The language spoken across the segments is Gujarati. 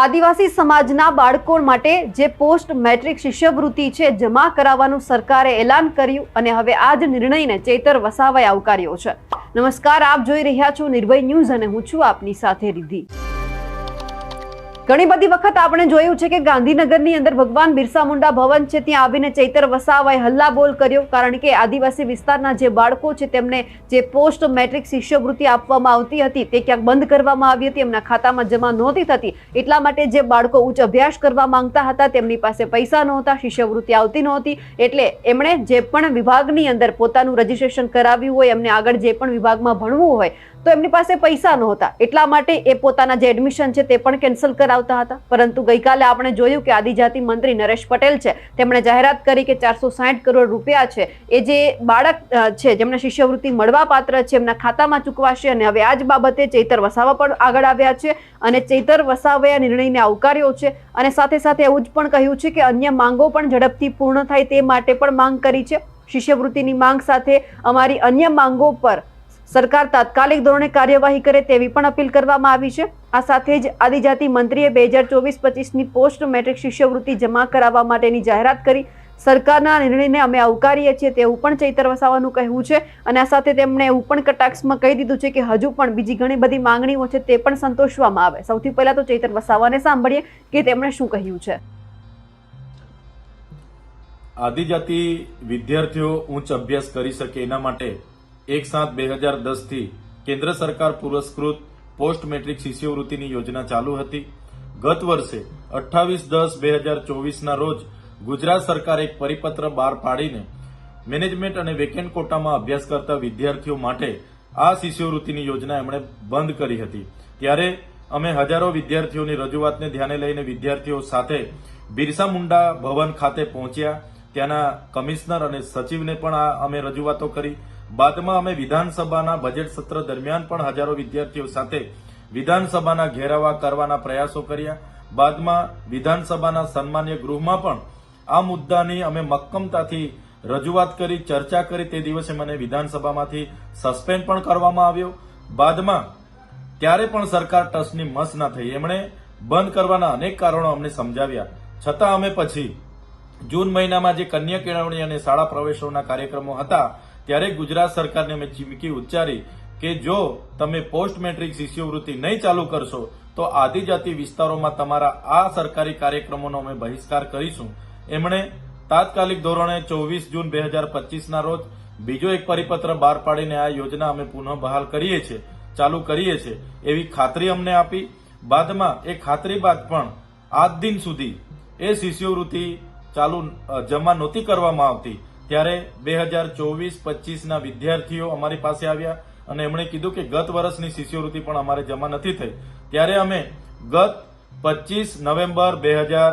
આદિવાસી સમાજના બાળકો માટે જે પોસ્ટ મેટ્રિક શિષ્યવૃત્તિ છે, જમા કરાવવાનું સરકારે એલાન કર્યું અને હવે આ જ નિર્ણયને ચેતર વસાવાએ આવકાર્યો છે. નમસ્કાર, આપ જોઈ રહ્યા છો નિર્ભય ન્યૂઝ અને હું છું આપની સાથે રિદ્ધિ. ઘણી બધી વખત આપણે જોયું છે કે ગાંધીનગરની અંદર ભગવાન બિરસા મુંડા ભવન છે, ત્યાં આવીને ચૈતર વસાવાએ હલ્લાબોલ કર્યો. કારણ કે આદિવાસી વિસ્તારના જે બાળકો છે, તેમને જે પોસ્ટ મેટ્રિક શિષ્યવૃત્તિ આપવામાં આવતી હતી, તે ક્યાંક બંધ કરવામાં આવી હતી, એમના ખાતામાં જમા નહોતી થતી. એટલા માટે જે બાળકો ઉચ્ચ અભ્યાસ કરવા માંગતા હતા, તેમની પાસે પૈસા નહોતા, શિષ્યવૃત્તિ આવતી નહોતી. એટલે એમણે જે પણ વિભાગની અંદર પોતાનું રજીસ્ટ્રેશન કરાવ્યું હોય, એમને આગળ જે પણ વિભાગમાં ભણવું હોય તો એમની પાસે પૈસા નહોતા. એટલા માટે એ પોતાના જે એડમિશન છે તે પણ કેન્સલ કરાવતા હતા. પરંતુ ગઈકાલે આપણે જોયું કે આદિજાતિ મંત્રી નરેશ પટેલ છે, તેમણે જાહેરાત કરી કે ચારસો સાઠ કરોડ રૂપિયા છે. એ જે બાળક છે, જેમને શિષ્યવૃત્તિ મળવા પાત્ર છે, એમના ખાતામાં ચૂકવાશે અને હવે આ જ બાબતે ચૈતર વસાવા પણ આગળ આવ્યા છે અને ચૈતર વસાવાએ આ નિર્ણયને આવકાર્યો છે અને સાથે સાથે એવું જ પણ કહ્યું છે કે અન્ય માંગો પણ ઝડપથી પૂર્ણ થાય તે માટે પણ માંગ કરી છે. શિષ્યવૃત્તિની માંગ સાથે અમારી અન્ય માંગો પર સરકાર તાત્કાલિક ધોરણે કાર્યવાહી કરે તેવી પણ અપીલ કરવામાં આવી છે. આ સાથે જ આદિજાતિ મંત્રીએ બે હજાર ચોવીસ પચીસની પોસ્ટ મેટ્રિક શિષ્યવૃત્તિ જમા કરાવવા માટેની જાહેરાત કરી. સરકારના નિર્ણયને અમે આવકારીએ છીએ તેવું પણ ચૈતર વસાવાનું કહેવું છે અને આ સાથે તેમણે એવું પણ કટાક્ષમાં કહી દીધું છે કે હજુ પણ બીજી ઘણી બધી માંગણીઓ છે તે પણ સંતોષવામાં આવે. સૌથી પહેલા તો ચૈતર વસાવાને સાંભળીએ કે તેમણે શું કહ્યું છે. આદિજાતિ વિદ્યાર્થીઓ ઉચ્ચ અભ્યાસ કરી શકે એના માટે એક સાત બે હજાર દસથી કેન્દ્ર સરકાર પુરસ્કૃત પોસ્ટ મેટ્રિક શિષ્યવૃત્તિની યોજના ચાલુ હતી. ગત વર્ષે અઠ્ઠાવીસ દસ બે હજાર ચોવીસના રોજ ગુજરાત સરકારે એક પરિપત્ર બહાર પાડીને મેનેજમેન્ટ અને વેકેન્ટ કોટામાં અભ્યાસ કરતા વિદ્યાર્થીઓ માટે આ શિષ્યવૃત્તિની યોજના એમણે બંધ કરી હતી. ત્યારે અમે હજારો વિદ્યાર્થીઓની રજૂઆતને ધ્યાને લઈને વિદ્યાર્થીઓ સાથે બિરસા મુંડા ભવન ખાતે પહોંચ્યા. ત્યાંના કમિશનર અને સચિવને પણ આ અમે રજૂઆતો કરી. બાદમાં અમે વિધાનસભાના બજેટ સત્ર દરમિયાન પણ હજારો વિદ્યાર્થીઓ સાથે વિધાનસભાના ઘેરાવા કરવાના પ્રયાસો કર્યા. બાદમાં વિધાનસભાના સન્માન્ય ગૃહમાં પણ આ મુદ્દાની અમે મક્કમતાથી રજૂઆત કરી, ચર્ચા કરી. તે દિવસે મને વિધાનસભામાંથી સસ્પેન્ડ પણ કરવામાં આવ્યો. બાદમાં ત્યારે પણ સરકાર ટસની મસ ના થઈ. એમણે બંધ કરવાના અનેક કારણો અમને સમજાવ્યા. છતાં અમે પછી જૂન મહિનામાં જે કન્યા કેળવણી અને શાળા પ્રવેશોના કાર્યક્રમો હતા ત્યારે ગુજરાત સરકારને અમે ચીમકી ઉચ્ચારી કે જો તમે પોસ્ટ મેટ્રિક શિષ્યવૃત્તિ નહીં ચાલુ કરશો, તો આદિજાતિ વિસ્તારોમાં તમારા આ સરકારી કાર્યક્રમોનો અમે બહિષ્કાર કરીશું. એમણે તાત્કાલિક ધોરણે ચોવીસ જૂન બે હજાર પચીસના રોજ બીજો એક પરિપત્ર બહાર પાડીને આ યોજના અમે પુનઃ બહાલ કરીએ છીએ ચાલુ કરીએ છીએ એવી ખાતરી અમને આપી. બાદમાં એ ખાતરી બાદ પણ આજ દિન સુધી એ શિષ્યવૃત્તિ ચાલુ જમા નહોતી કરવામાં આવતી. ત્યારે બે હજાર ચોવીસ, પચીસના વિદ્યાર્થીઓ અમારી પાસે આવ્યા અને એમણે કીધું કે ગત વર્ષની શિષ્યવૃત્તિ પણ અમારે જમા નથી થઈ. ત્યારે અમે ગત પચીસ નવેમ્બર બે હજાર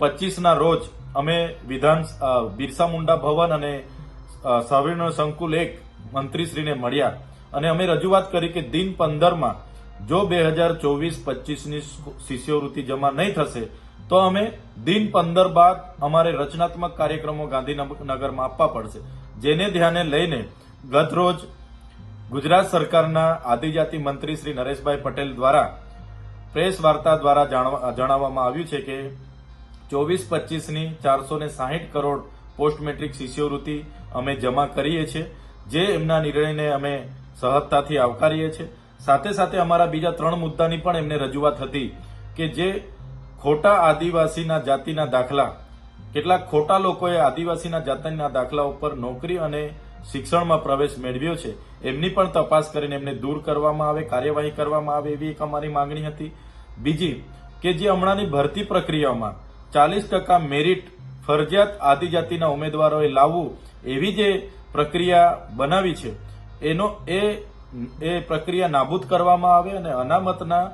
પચીસના રોજ અમે વિધાન બિરસા મુંડા ભવન અને સવિર્ણ સંકુલ એક મંત્રીશ્રીને મળ્યા. અને અમે રજૂઆત કરી કે દિન પંદરમાં જો બે હજાર ચોવીસ, પચીસની શિષ્યવૃત્તિ જમા નહીં થશે તો અમે દિન પંદર બાદ અમારે રચનાત્મક કાર્યક્રમો ગાંધીનગરમાં આપવા પડશે. જેને ધ્યાને લઈને ગત રોજ ગુજરાત સરકારના આદિજાતિ મંત્રી શ્રી નરેશભાઈ પટેલ દ્વારા પ્રેસ વાર્તા દ્વારા જાણવા- જણાવવામાં આવ્યું છે કે ચોવીસ પચીસની ચારસો ને સાહીઠ કરોડ પોસ્ટ મેટ્રિક શિષ્યવૃત્તિ અમે જમા કરીએ છીએ, જે એમના નિર્ણયને અમે સહજતાથી આવકારીએ છીએ. સાથે સાથે અમારા બીજા ત્રણ મુદ્દાની પણ એમને રજૂઆત હતી કે જે ખોટા આદિવાસીના જાતિના દાખલા. કેટલાક ખોટા લોકોએ આદિવાસીના જાતિના દાખલા ઉપર નોકરી અને શિક્ષણમાં પ્રવેશ મેળવ્યો છે. એમની પણ તપાસ કરીને એમને દૂર કરવામાં આવે, કાર્યવાહી કરવામાં આવે એવી એક અમારી માંગણી હતી. બીજી, કે જે હમણાંની ભરતી પ્રક્રિયામાં ચાલીસ ટકા મેરિટ ફરજિયાત આદિજાતિના ઉમેદવારોએ લાવવું એવી જે પ્રક્રિયા બનાવી છે, એનો એ એ પ્રક્રિયા નાબૂદ કરવામાં આવે અને અનામતના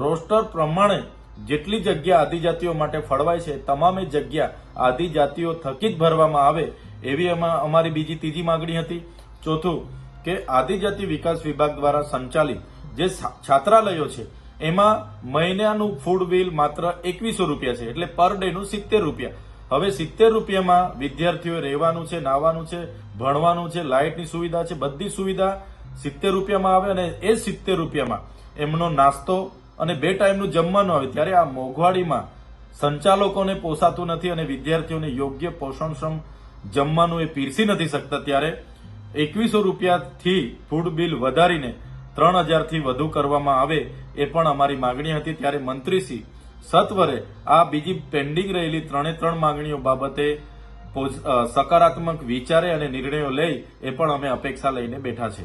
રોસ્ટર પ્રમાણે જેટલી જગ્યા આદિજાતિઓ માટે ફળવાય છે, તમામે જગ્યા આદિજાતિઓ થકી જ ભરવામાં આવે, એવી એમાં અમારી બીજી ત્રીજી માંગણી હતી. ચોથું, કે આદિજાતિ વિકાસ વિભાગ દ્વારા સંચાલિત જે છાત્રાલયો છે, એમાં મહિનાનું ફૂડ બિલ માત્ર એકવીસો રૂપિયા છે, એટલે પર ડે નું સિત્તેર રૂપિયા. હવે સિત્તેર રૂપિયામાં વિદ્યાર્થીઓ રહેવાનું છે, નાવાનું છે, ભણવાનું છે, લાઇટની સુવિધા છે, બધી સુવિધા સિત્તેર રૂપિયામાં આવે અને એ સિત્તેર રૂપિયામાં એમનો નાસ્તો અને બે ટાઈમનું જમવાનું આવે ત્યારે આ મોંઘવાડીમાં સંચાલકોને પોસાતું નથી અને વિદ્યાર્થીઓને યોગ્ય પોષણક્ષમ જમવાનું એ પીરસી નથી શકતા ત્યારે એકવીસો રૂપિયાથી ફૂડ બિલ વધારીને ત્રણ હજારથી વધુ કરવામાં આવે એ પણ અમારી માગણી હતી ત્યારે મંત્રીશ્રી સત્વરે આ બીજી પેન્ડિંગ રહેલી ત્રણે ત્રણ માંગણીઓ બાબતે સકારાત્મક વિચારે અને નિર્ણયો લઈ એ પણ અમે અપેક્ષા લઈને બેઠા છે.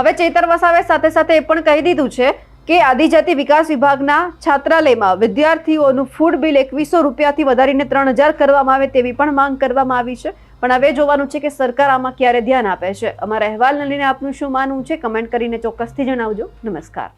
હવે ચેતર વસાવે સાથે સાથે એ પણ કહી દીધું છે કે આદિજાતિ વિકાસ વિભાગના છાત્રાલયમાં વિદ્યાર્થીઓનું ફૂડ બિલ એકવીસો રૂપિયાથી વધારીને ત્રણ હજાર કરવામાં આવે તેવી પણ માંગ કરવામાં આવી છે. પણ હવે જોવાનું છે કે સરકાર આમાં ક્યારે ધ્યાન આપે છે. અમારા અહેવાલને લઈને આપનું શું માનવું છે? કમેન્ટ કરીને ચોક્કસથી જણાવજો. નમસ્કાર.